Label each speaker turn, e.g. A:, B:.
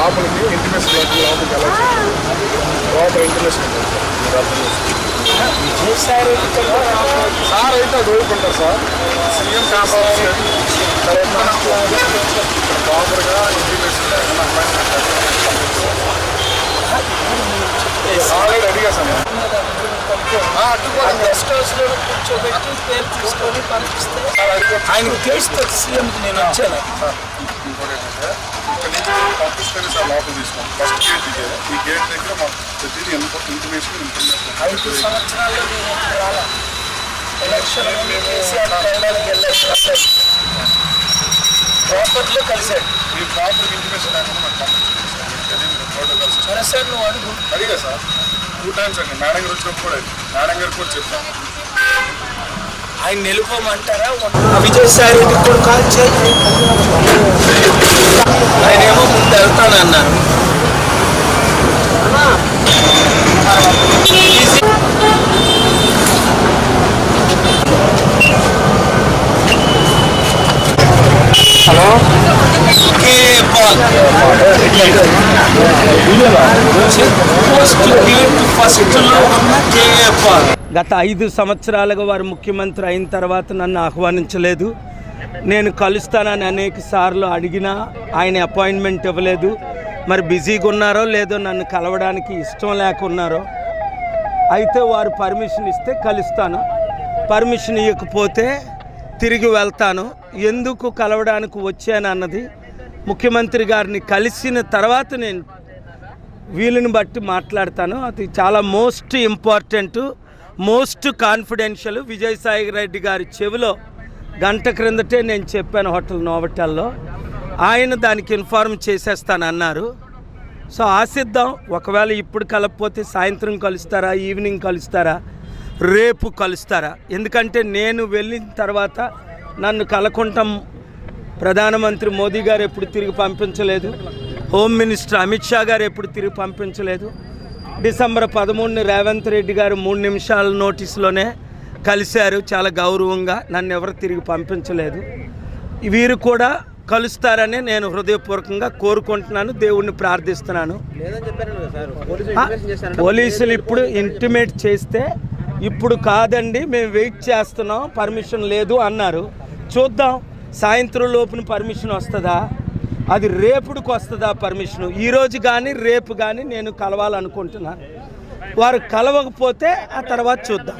A: లోపలికి ఇంటిమేస్ బ్లాక్ లోపలికి ఎలా లోపల ఇంటిమేస్ సార్. సార్ అయితే అది ఊరుకుంటారు సార్ సీఎం కాపాడాలి ప్రాపర్గా ఇంటిమేషన్ ఆల్రెడీ అడిగా సార్.
B: కూర్చోబెట్టి పేరు తీసుకొని పంపిస్తే ఆయనకు తెలుస్తుంది సీఎం నేను వచ్చాను.
A: పంపిస్తేనే సార్ లోపల ఫస్ట్ గేట్ ఇదే. ఈ గేట్ దగ్గర మాకు ప్రతిదీ ఎంత ఇన్ఫర్మేషన్ ఇన్ఫర్మేషన్
B: ఐదు సంవత్సరాల్లో ఎలక్షన్ ప్రాపర్లో కలిశాడు.
A: మీ ప్రాపర్ ఇన్ఫర్మేషన్ లేకుండా నాకు సార్.
B: సరే నువ్వు అడుగు.
A: అడిగా సార్. టూ టైమ్స్ అండి మేడం గారు వచ్చినప్పుడు కూడా మేడం గారు కూడా చెప్పాను
B: ఆయన నిలుపోమంటారా విజయసాయి కాల్ చేయి.
C: గత ఐదు సంవత్సరాలుగా వారు ముఖ్యమంత్రి అయిన తర్వాత నన్ను ఆహ్వానించలేదు. నేను కలుస్తానని అనేక సార్లు అడిగినా ఆయన అపాయింట్మెంట్ ఇవ్వలేదు. మరి బిజీగా ఉన్నారో లేదో నన్ను కలవడానికి ఇష్టం లేకున్నారో అయితే వారు పర్మిషన్ ఇస్తే కలుస్తాను. పర్మిషన్ ఇవ్వకపోతే తిరిగి వెళ్తాను. ఎందుకు కలవడానికి వచ్చానన్నది ముఖ్యమంత్రి గారిని కలిసిన తర్వాత నేను వీలుని బట్టి మాట్లాడతాను. అది చాలా most important most confidential. Vijayasai Reddy గారి చెవిలో గంట క్రిందటే నేను చెప్పాను హోటల్ నోవటల్లో. ఆయన దానికి ఇన్ఫార్మ్ చేసేస్తానన్నారు. సో ఆశిద్దాం ఒకవేళ ఇప్పుడు కలపపోతే సాయంత్రం కలుస్తారా ఈవినింగ్ కలుస్తారా రేపు కలుస్తారా? ఎందుకంటే నేను వెళ్ళిన తర్వాత నన్ను కలకుంటాం ప్రధానమంత్రి మోదీ గారు ఎప్పుడు తిరిగి పంపించలేదు. హోమ్ మినిస్టర్ అమిత్ షా గారు ఎప్పుడు తిరిగి పంపించలేదు. డిసెంబర్ పదమూడుని రేవంత్ రెడ్డి గారు మూడు నిమిషాల నోటీసులోనే కలిశారు. చాలా గౌరవంగా నన్ను ఎవరు తిరిగి పంపించలేదు. వీరు కూడా కలుస్తారని నేను హృదయపూర్వకంగా కోరుకుంటున్నాను. దేవుణ్ణి ప్రార్థిస్తున్నాను. పోలీసులు ఇప్పుడు ఇంటిమేట్ చేస్తే ఇప్పుడు కాదండి మేము వెయిట్ చేస్తున్నాం పర్మిషన్ లేదు అన్నారు. చూద్దాం. సాయంత్రం లోపున పర్మిషన్ వస్తుందా? అది రేపుడికి వస్తుందా పర్మిషన్? ఈరోజు కానీ రేపు కానీ నేను కలవాలనుకుంటున్నాను వారు కలవకపోతే ఆ తర్వాత చూద్దాం.